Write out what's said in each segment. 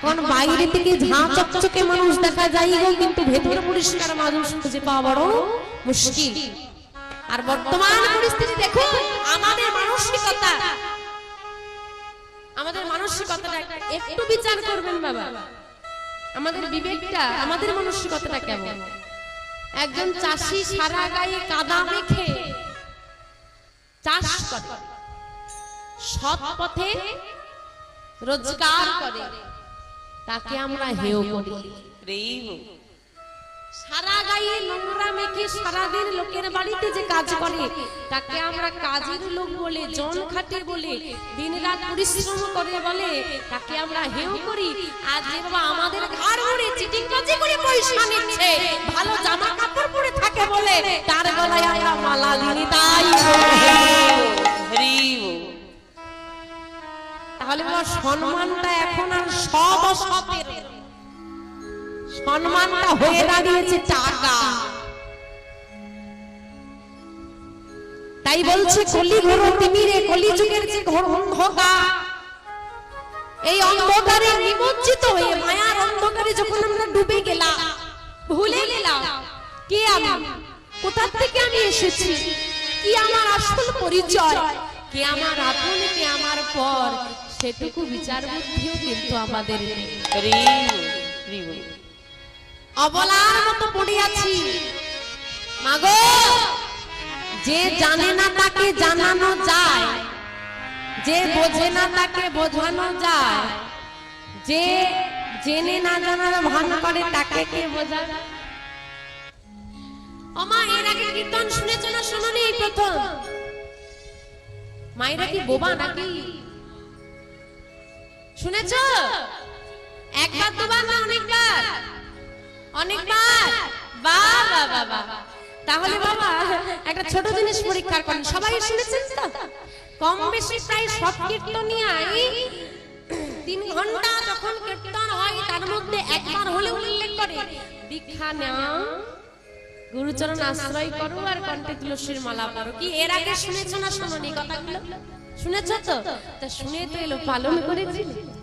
এখন বাইরে থেকে ঝাঁ চকচকে মানুষ দেখা যায় গো, কিন্তু ভেতরে পরিষ্কার মানুষ খুঁজে পাওয়া বড় মুশকিল। আর বর্তমান পরিস্থিতি দেখো, আমাদের মানসিকতা। আমাদের মানসিকতাটা একটু বিচার করবেন বাবা। আমাদের বিবেকটা, আমাদের মানসিকতাটা কেমন? একজন চাষি সারা গায়ে কাদা মেখে চাষ করে, সৎ পথে রোজগার করে। তাকে আমরা হেয় করি সারা গায়ে নোংরা মেখে সারাদিন লোকের বাড়িতে যে কাজ করে তাকে আমরা কাজের লোক বলে জন খাটে বলে দিন রাত পরিশ্রম করে বলে তাকে আমরা হেয় করি। আজ যে বাবা আমাদের ঘর ভরে চিটিং বাজি করে পয়সা নিচ্ছে ভালো জামা কাপড় পরে থাকে বলে তার গলায় আমরা মালা দিই তাই তাহলে সম্মানটা এখন আর সব অসতের। সম্মানটা হয়ে দাঁড়িয়েছে টাকা। তাই বলছে কলি ঘোর তিমিরে কলি যুগের যে ঘোর অন্ধকার। এই অন্ধকারে নিমজ্জিত হয়ে, মায়ার অন্ধকারে যখন আমরা ডুবে গেলাম, ভুলে গেলাম, কে আমি? কোথা থেকে আমি এসেছি? কি আমার আসল পরিচয়? কে আমার আপন, কে আমার পর? সেটুকু বিচার বুদ্ধিও কিন্তু আমাদের নেই। অবলার মতো পড়ে আছি। মাগো যে জানে না তাকে জানানো যায় যে বোঝে না তাকে বোঝানো যায় যে জেনে না জানার ভান করে তাকে কে বোঝাবে অমা এর আগে কীর্তন শুনেছ না? শোনোনি এই প্রথম। মায়েরা কি বোবা নাকি? শুনেছ? একবার দুবার না অনেকবার? অনেকবার। বাহ বাহ তাহলে বাবা একটা ছোট জিনিস পরীক্ষা করেন। সবাই শুনেছেন তো? কম বেশি প্রায় সব কীর্তনিয়াই তিন ঘণ্টা যখন কীর্তন হয় তার মধ্যে একবার হলে উল্লেখ করে। দীক্ষা নেওয়া গুরুচরণ আশ্রয় করো আর কণ্ঠে তুলসীর মালা পরো। কি এর আগে শুনেছো না শোনোনি কথাগুলো? শুনেছো তো? তা? শুনে তো এলো পালন করেছি আমার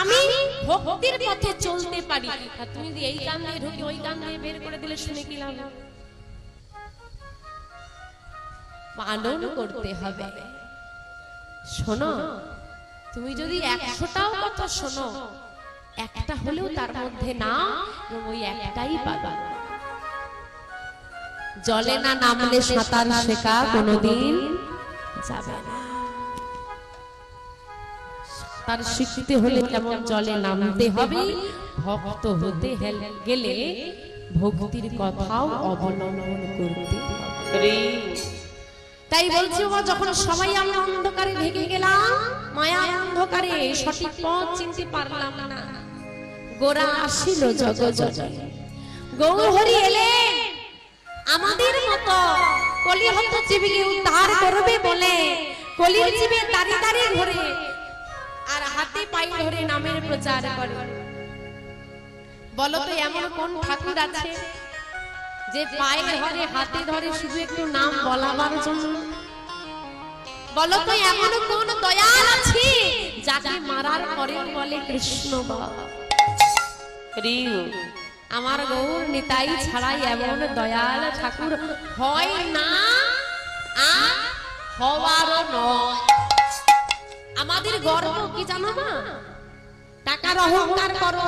আমি ভক্তির পথে চলতে পারি। আর তুমি যদি এই গান দিয়ে ঢুকে ওই গান দিয়ে বের করে দিলে শুনে কি লাভ? পালন করতে হবে। শোনো তুমি যদি একশোটাও কথা শোনো একটা হলেও তার মধ্যে না ওই একটাই পাবা। জলে না নামলে সাঁতার শেখা কোনোদিন যাবে না। তার শিখতে হলে কেমন জলে নামতে হবে, ভক্ত হতে গেলে ভক্তির কথাও অবলম্বন করতে তাই বলছি যখন সবাই আমরা অন্ধকারে ঢেকে গেলাম, মায়া অন্ধকারে সঠিক পথ চিনতে পারলাম না। গোরা আসিল জগ গৌহরি এলেন, আমাদের মতো কলিহত জীবীকে উদ্ধার করবে বলে কলির জীবে দাঁড়িয়ে দাঁড়িয়ে ঘরে হাতে পাই ধরে নামের প্রচার করে। বলো তো এমন কোন ঠাকুর আছে যে পায়ে ধরে, হাতে ধরে শুধু একটু নাম বলাবার জন্য? বলো তো এমন কোন দয়াল আছে যাকে মারার পরে বলে কৃষ্ণ বাবা আমার গৌর নিতাই ছাড়াই এমন দয়াল ঠাকুর হয় না, আর হওয়ারও নয়। আমাদের গর্ব কি জানো না টাকার অহংকার করো।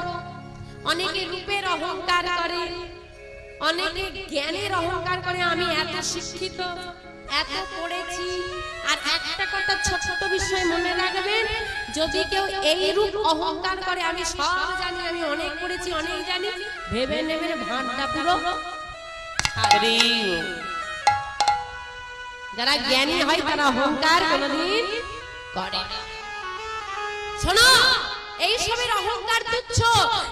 অনেকে রূপের অহংকার করে। অনেকে জ্ঞানের অহংকার করে। আমি এত শিক্ষিত এত পড়েছি। আর একটা কথা ছোট বিষয় মনে রাখবেন। যদি কেউ এই রূপ অহংকার করে আমি সব জানি আমি অনেক পড়েছি অনেক জানি। ভেবে নেবেন ভাঁড়টা পুরো। যারা জ্ঞানী হয় তারা অহংকার কোনোদিন করে। শোনো, এই সবের অহংকার তুচ্ছ,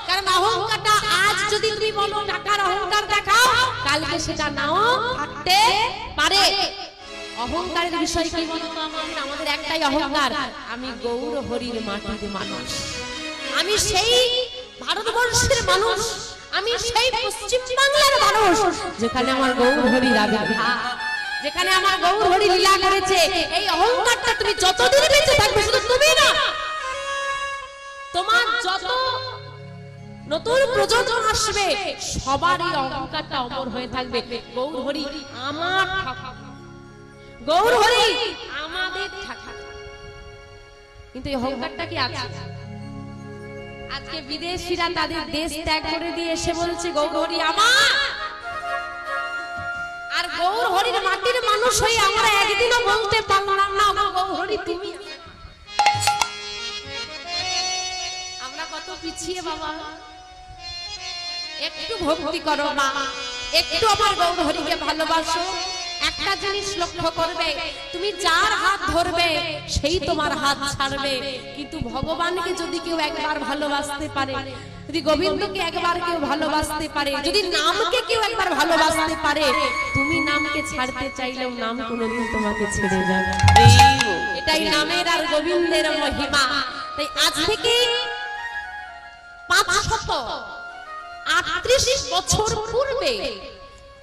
কারণ অহংকারটা আজ যদি তুমি বলো টাকার অহংকার দেখাও, কালকে সেটা নাও, থাকতে পারে। অহংকারের বিষয় কি আমাদের? একটাই অহংকার, আমি গৌর হরির মাটির মানুষ। আমি সেই ভারতবর্ষের মানুষ, আমি সেই পশ্চিম বাংলার মানুষ, যেখানে আমার গৌর হরি আবির্ভাব যেখানে আমার গৌর হরি লীলা করেছে, এই অহংকারটা তুমি যতদিন বেঁচে থাকবে শুধু তুমি না। তোমার যত নতুন প্রজন্ম আসবে, সবার এই অহংকারটা অমর হয়ে থাকবে। গৌর হরি আমার গৌর হরি আমাদের ঠাকুর। কিন্তু এই অহংকারটা কি আছে? আজকে বিদেশিরা তাদের দেশ ত্যাগ করে দিয়ে এসে বলছে, গৌর হরি আমার গৌর হরির মাটির মানুষ হয়ে আমরা একদিনও বলতে পারলাম না গৌর হরি তুমি আমরা কত পিছিয়ে, বাবা। একটু ভক্তি করো, মা। একটু আমার গৌর হরিকে ভালোবাসো। একটা জিনিস লক্ষ্য করবে, তুমি যার হাত ধরবে, সেই তোমার হাত ছাড়বে। কিন্তু ভগবানকে যদি কেউ একবার ভালোবাসতে পারে যদি গোবিন্দকে একবার কেউ ভালোবাসতে পারে, যদি নামকে কেউ একবার ভালোবাসতে পারে, তুমি নামকে ছাড়তে চাইলেও নাম কোনোদিন তোমাকে ছেড়ে যাবে এটাই নামের আর গোবিন্দের মহিমা। তাই আজ থেকে পাঁচশত আটত্রিশ বছর পূর্বে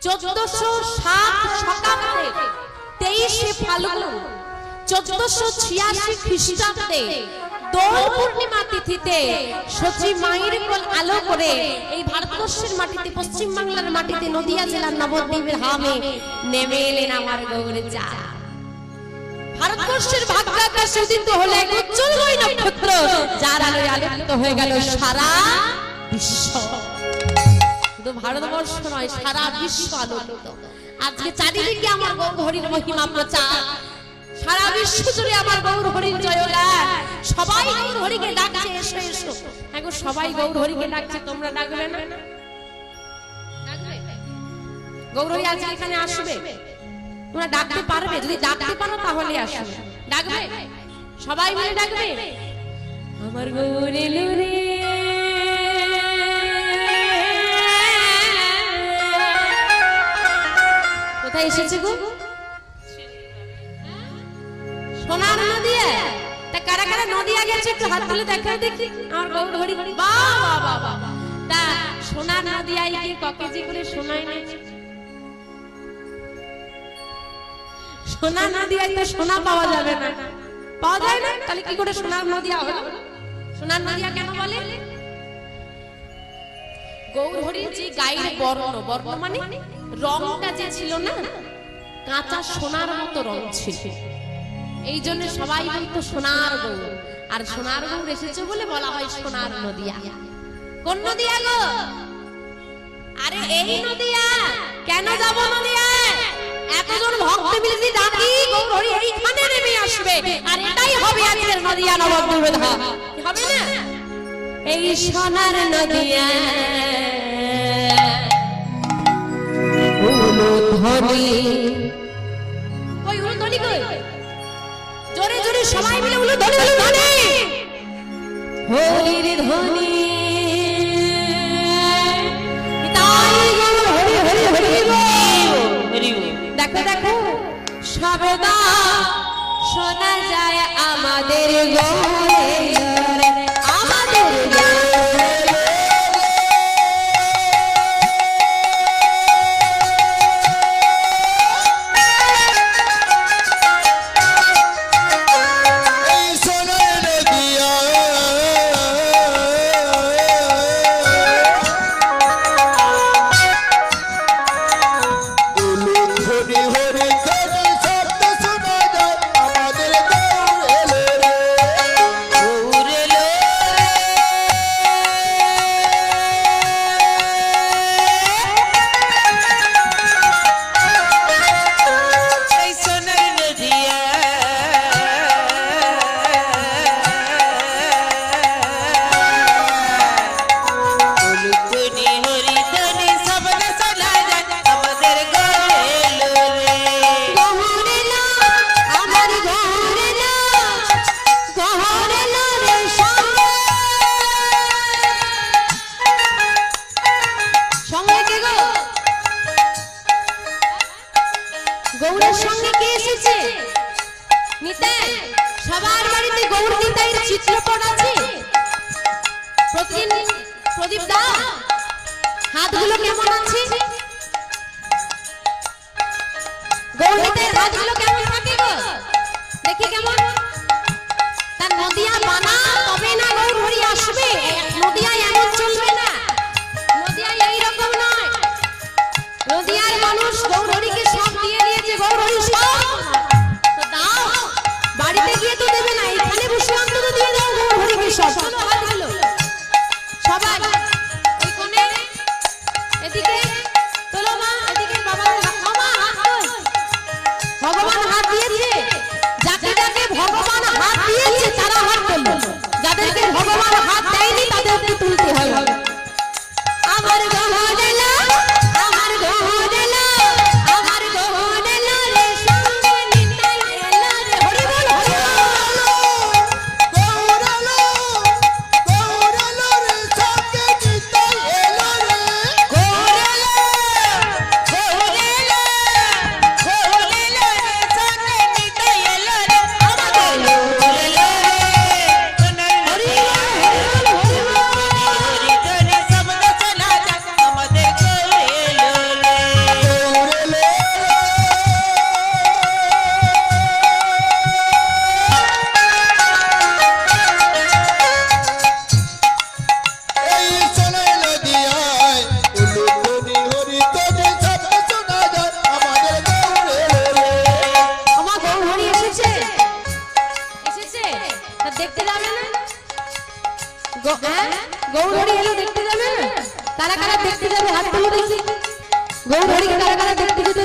চোদ্দশো সাত শতাব্দে তেইশে ফাল্গুন, চোদ্দশো ছিয়াশি খ্রিস্টাব্দে দোল পূর্ণিমা তিথিতে সচি মায়ের কোল আলো করে এই ভারতবর্ষের মাটিতে পশ্চিম বাংলার মাটিতে, নদিয়া জেলার নবদ্বীপের হামে নেমে এলেন আমার গৌরে চা। ভারতবর্ষের ভাগ্যাকাশে উদিত হলো এক উজ্জ্বলময় নক্ষত্র, যার আলোয় আলোকিত হয়ে গেল সারা বিশ্ব। শুধু ভারতবর্ষ নয়, সারা বিশ্ব আলোকিত। আজকে চারিদিকে আমার গৌর হরির মহিমা প্রচার। সারা বিশ্ব জুড়ে আমার গৌর হরির জয়গান সবাই গৌর হরিকে ডাকছে, এসো এসো। এখন সবাই গৌর হরিকে ডাকছে, তোমরা ডাকবে না? এখানে আসবে? তোমরা ডাকতে পারবে? যদি ডাকতে পারো তাহলে আসবে ডাকবে? সবাই মিলে ডাকবে? আমার গৌরে লুরে। কোথায় এসেছে গো? কারা কারা নদিয়া গেছে একটু হাত তুলে দেখাও দেখি। আমার গৌর হরি বাহ বাহ বাহ বাহ। তা সোনার নদিয়ায় গিয়ে ক কেজি করে সোনায় নেছে সোনা নদিয়ায় তো সোনা পাওয়া যাবে না। পাওয়া যায় না? তাহলে কি করে সোনার নদিয়া হলো? সোনার নদিয়া কেন বলে? গৌর হরির যে গায়ের বর্ণ বর্ণ মানে রংটা যে ছিল না, কাঁচা সোনার মতো রং ছিল। এই জন্য সবাই বলতো সোনার গৌর। আর সোনার গৌর এসেছে বলে বলা হয় সোনার নদিয়া। কোন নদিয়া গো? আরে এই নদিয়া। কেন যাব নদিয়ায়? এতজন ভক্ত মিলে ডাকি গৌর এইখানে নেমে আসবে। আর এটাই হবে আজকের নদিয়া নবদ্বীপের হবে না? এই সোনার নদিয়া। উলুধ্বনি সবাই মিলে হরির ধ্বনি তাই হরি বল। দেখো দেখো। সবদা শোনা যায় আমাদের গৌরে হরি হরি প্রতিদিন প্রদীপ দা হাতগুলো কেমন আছে? গৌরীদের হাতগুলো কেমন থাকে গো? দেখি কেমন। তার নদিয়া বানা তবে না গৌর আসবে। নদিয়া কারা কারা দেখতে যাবে হাত তুলে দেখি। গৌরী কারা কারা দেখতে যেতে